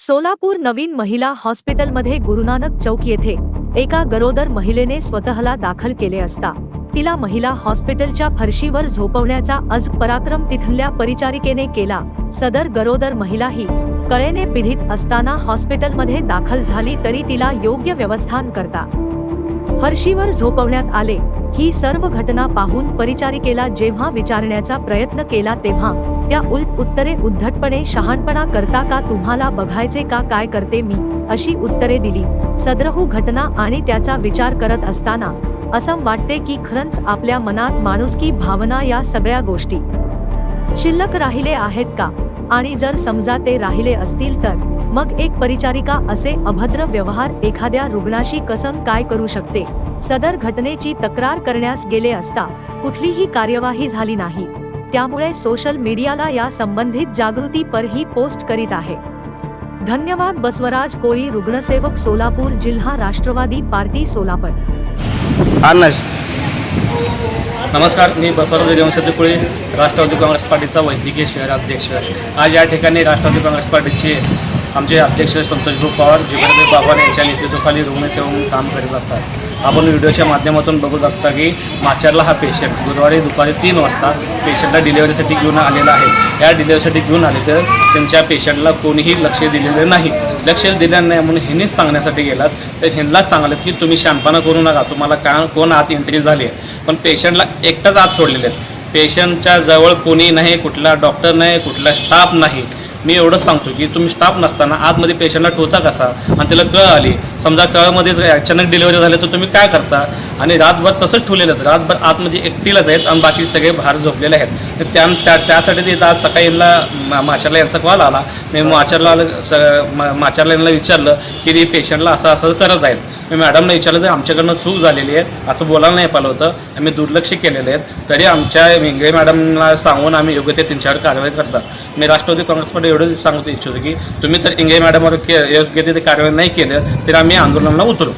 सोलापूर नवीन महिला हॉस्पिटलमध्ये गुरुनानक चौक येथे एका गरोदर महिलेने स्वतःला दाखल केले असता तिला महिला हॉस्पिटलच्या फरशीवर झोपवण्याचा आज पराक्रम तिथल्या परिचारिकेने केला. सदर गरोदर महिला ही कळेने पीडित असताना हॉस्पिटलमध्ये दाखल झाली तरी तिला योग्य व्यवस्थान करता फरशीवर झोपवण्यात आले. ही सर्व घटना पाहून परिचारिकेला जेव्हा विचारण्याचा प्रयत्न केला तेव्हा त्या उलट उत्तरे उद्धटपणे शहाणपणा करता का तुम्हाला बघायचे का काय करते मी? अशी उत्तरे दिली. सदरहू घटना आणि त्याचा विचार करत असताना असं वाटते की खरंच आपल्या मनात माणुसकी भावना या सगळ्या गोष्टी. शिल्लक राहिले आहेत का? आणि जर समजा ते राहिले असतील तर मग एक परिचारिका असे अभद्र व्यवहार एखाद्या रुग्णाशी कसं काय करू शकते? सदर घटनेची तक्रार करण्यास गेले असता कुठलीही कार्यवाही झाली नाही. त्यामुळे सोशल मीडियाला या संबंधित जागृती पर ही पोस्ट करीत आहे. धन्यवाद बसवराज कोळी रुग्णसेवक सोलापूर जिल्हा राष्ट्रवादी पार्टी सोलापूर नमस्कार मी बसवराज देवंशती कुळे राष्ट्रवादी काँग्रेस पार्टीचा वैद्यकीय शहर अध्यक्ष आज या ठिकाणी राष्ट्रवादी काँग्रेस पार्टीचे आमचे अध्यक्ष संतोषभाऊ पवार जिगरदेव बाबा यांच्या नेतृत्वाखाली रुग्णसेवा म्हणून काम करीत असतात. आपण व्हिडिओच्या माध्यमातून बघू शकता की माचरला हा पेशंट गुरुवारी दुपारी तीन वाजता पेशंटला डिलिव्हरीसाठी घेऊन आलेला आहे. या डिलिव्हरीसाठी घेऊन आले तर त्यांच्या पेशंटला कोणीही लक्ष दिलेलं नाही. लक्ष दिलं नाही म्हणून ह्यांनीच सांगण्यासाठी गेलात. तर ह्यांनाच सांगलं की तुम्ही शांतपणा करू नका. तुम्हाला का कोण आत एंट्री झाली आहे? पण पेशंटला एकटाच आत सोडलेले आहेत. पेशंटच्या जवळ कोणी नाही कुठला डॉक्टर नाही कुठला स्टाफ नाही. मी एवढंच सांगतो की तुम्ही स्टाफ नसताना आतमध्ये पेशंटला टोचा कसा? आणि त्याला कळ आली. समजा कळमध्येच अचानक डिलिव्हरी झाली तर तुम्ही काय करता? आणि रातभर तसंच ठेवलेलं आहेत रातभर आतमध्ये एकटीलाच आहेत आणि बाकी सगळे बाहेर झोपलेले आहेत. तर त्या त्या त्यासाठी ते आज सकाळी यांना माचारला यांचा कॉल आला. मी माचारला स- माचारला यांना विचारलं की ते पेशंटला असं असं करत आहेत. मी मॅडमला विचारलं तर आमच्याकडनं चूक झालेली आहे असं बोलायला नाही पाहिलं होतं. आम्ही दुर्लक्ष केलेले आहेत तरी आमच्या इंगळे मॅडमला सांगून आम्ही योग्य ते त्यांच्यावर कारवाई करतात. मी राष्ट्रवादी काँग्रेसमध्ये एवढं सांगतो इच्छितो की तुम्ही तर इंगळे मॅडमवर के योग्य ते कारवाई नाही केलं तर आम्ही आंदोलनाला उतरू.